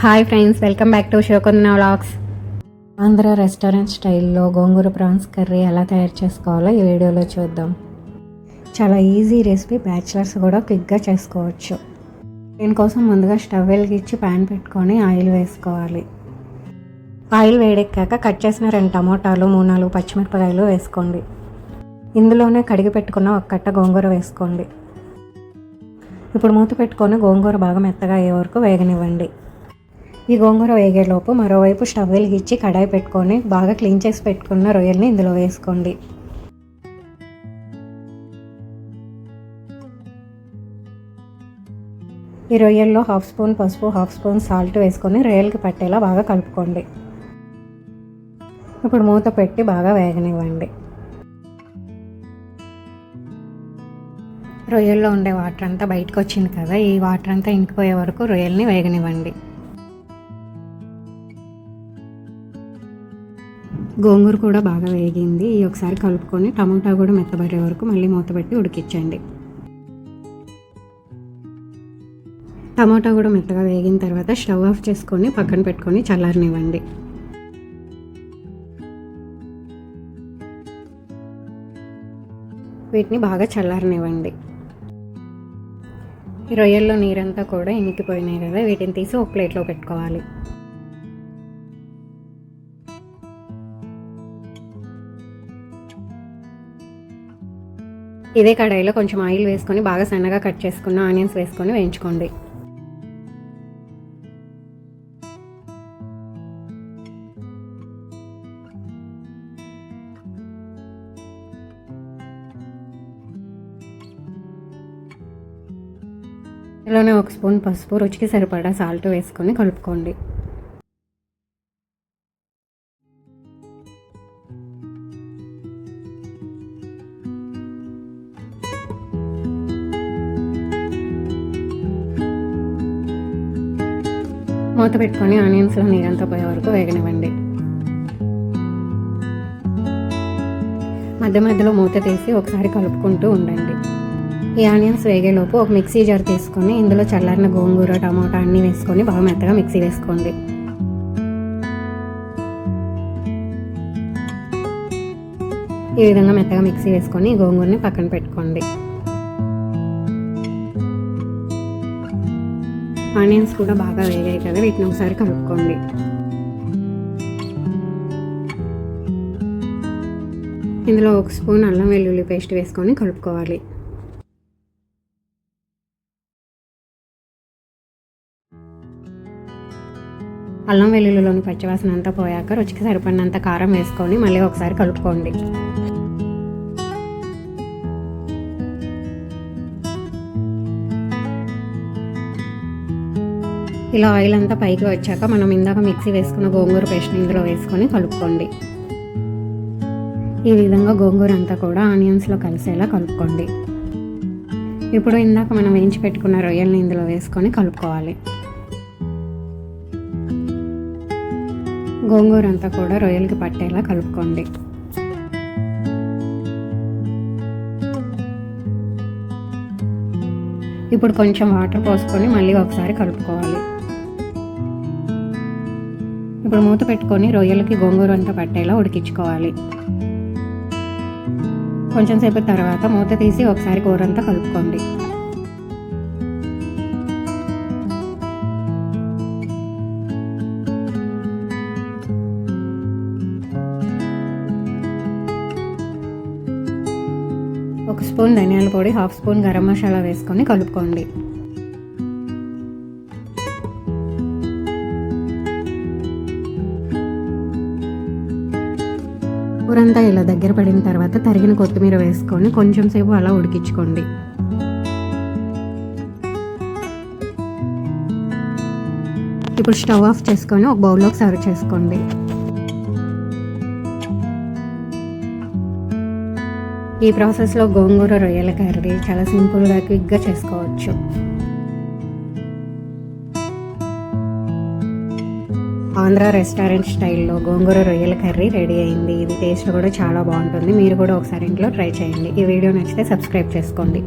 Hi friends welcome back to Shivakondana vlogs Andhra restaurant స్టైల్లో gongura prawns curry ఎలా తయారు చేసుకోవాలో ఈ వీడియోలో చూద్దాం. చాలా ఈజీ రెసిపీ బ్యాచిలర్స్ కూడా క్విక్గా చేసుకోవచ్చు. దీనికోసం ముందుగా స్టవ్ వెలిగించి ప్యాన్ పెట్టుకొని ఆయిల్ వేసుకోవాలి. ఆయిల్ వేడెక్కాక కట్ చేసిన రెండు టమోటాలు మూడు నాలుగు పచ్చిమిరపకాయలు వేసుకోండి. ఇందులోనే కడిగి పెట్టుకున్న ఒక కట్ట గోంగూర వేసుకోండి. ఇప్పుడు మూత పెట్టుకొని గోంగూర బాగా మెత్తగా అయ్యే వరకు వేగనివ్వండి. ఈ గోంగూర వేగేలోపు మరోవైపు స్టవ్ వెలిగించి కడాయి పెట్టుకొని బాగా క్లీన్ చేసి పెట్టుకున్న రొయ్యల్ని ఇందులో వేసుకోండి. ఈ రొయ్యల్లో హాఫ్ స్పూన్ పసుపు హాఫ్ స్పూన్ సాల్ట్ వేసుకొని రొయ్యలకి పట్టేలా బాగా కలుపుకోండి. ఇప్పుడు మూత పెట్టి బాగా వేగనివ్వండి. రొయ్యల్లో ఉండే వాటర్ అంతా బయటకు వచ్చింది కదా ఈ వాటర్ అంతా ఇంకిపోయే వరకు రొయ్యల్ని వేగనివ్వండి. గోంగూర కూడా బాగా వేగింది. ఈ ఒకసారి కలుపుకొని టమాటా కూడా మెత్తబడే వరకు మళ్ళీ మూత పెట్టి ఉడికించండి. టమాటా కూడా మెత్తగా వేగిన తర్వాత స్టవ్ ఆఫ్ చేసుకొని పక్కన పెట్టుకొని చల్లారనివ్వండి. వీటిని బాగా చల్లారనివ్వండి. రొయ్యల్లో నీరంతా కూడా ఇనికిపోయినాయి కదా వీటిని తీసి ఒక ప్లేట్లో పెట్టుకోవాలి. ఇదే కడాయిలో కొంచెం ఆయిల్ వేసుకొని బాగా సన్నగా కట్ చేసుకున్న ఆనియన్స్ వేసుకొని వేయించుకోండి. ఇందులోనే ఒక స్పూన్ పసుపు రుచికి సరిపడా సాల్ట్ వేసుకొని కలుపుకోండి. మూత పెట్టుకొని ఆనియన్స్లో నీరంతా పోయే వరకు వేగనివ్వండి. మధ్య మధ్యలో మూత తీసి ఒకసారి కలుపుకుంటూ ఉండండి. ఈ ఆనియన్స్ వేగేలోపు ఒక మిక్సీ జార్ తీసుకొని ఇందులో చల్లారిన గోంగూర టమాటా అన్నీ వేసుకొని బాగా మెత్తగా మిక్సీ వేసుకోండి. ఈ విధంగా మెత్తగా మిక్సీ వేసుకొని గోంగూరని పక్కన పెట్టుకోండి. ఆనియన్స్ కూడా బాగా వేగాయి కదా వీటిని ఒకసారి కలుపుకోండి. ఇందులో ఒక స్పూన్ అల్లం వెల్లుల్లి పేస్ట్ వేసుకొని కలుపుకోవాలి. అల్లం వెల్లుల్లిలోని పచ్చివాసన అంతా పోయాక రుచికి సరిపడినంత కారం వేసుకొని మళ్ళీ ఒకసారి కలుపుకోండి. ఇలా ఆయిల్ అంతా పైకి వచ్చాక మనం ఇందాక మిక్సీ వేసుకున్న గోంగూర పేస్ట్ ఇందులో వేసుకొని కలుపుకోండి. ఈ విధంగా గోంగూర అంతా కూడా ఆనియన్స్లో కలిసేలా కలుపుకోండి. ఇప్పుడు ఇందాక మనం వేయించి పెట్టుకున్న రొయ్యల్ని ఇందులో వేసుకొని కలుపుకోవాలి. గోంగూర అంతా కూడా రొయ్యలకి పట్టేలా కలుపుకోండి. ఇప్పుడు కొంచెం వాటర్ పోసుకొని మళ్ళీ ఒకసారి కలుపుకోవాలి. ఇప్పుడు మూత పెట్టుకొని రొయ్యలకి గోంగూర అంతా పట్టేలా ఉడికించుకోవాలి. కొంచెం సేపు తర్వాత మూత తీసి ఒకసారి గోరంతా కలుపుకోండి. ఒక స్పూన్ ధనియాల పొడి హాఫ్ స్పూన్ గరం మసాలా వేసుకొని కలుపుకోండి. కూరంతా ఇలా దగ్గర పడిన తర్వాత తరిగిన కొత్తిమీర వేసుకొని కొంచెం సేపు అలా ఉడికించుకోండి. ఇప్పుడు స్టవ్ ఆఫ్ చేసుకొని ఒక బౌల్లోకి సర్వ్ చేసుకోండి. ఈ ప్రాసెస్లో గోంగూర రొయ్యల కర్రీ చాలా సింపుల్గా క్విక్గా చేసుకోవచ్చు. ఆంధ్ర రెస్టారెంట్ స్టైల్లో గోంగూర రొయ్యల కర్రీ రెడీ అయింది. ఇది టేస్ట్ కూడా చాలా బాగుంటుంది. మీరు కూడా ఒకసారి ఇంట్లో ట్రై చేయండి. ఈ వీడియో నచ్చితే సబ్స్క్రైబ్ చేసుకోండి.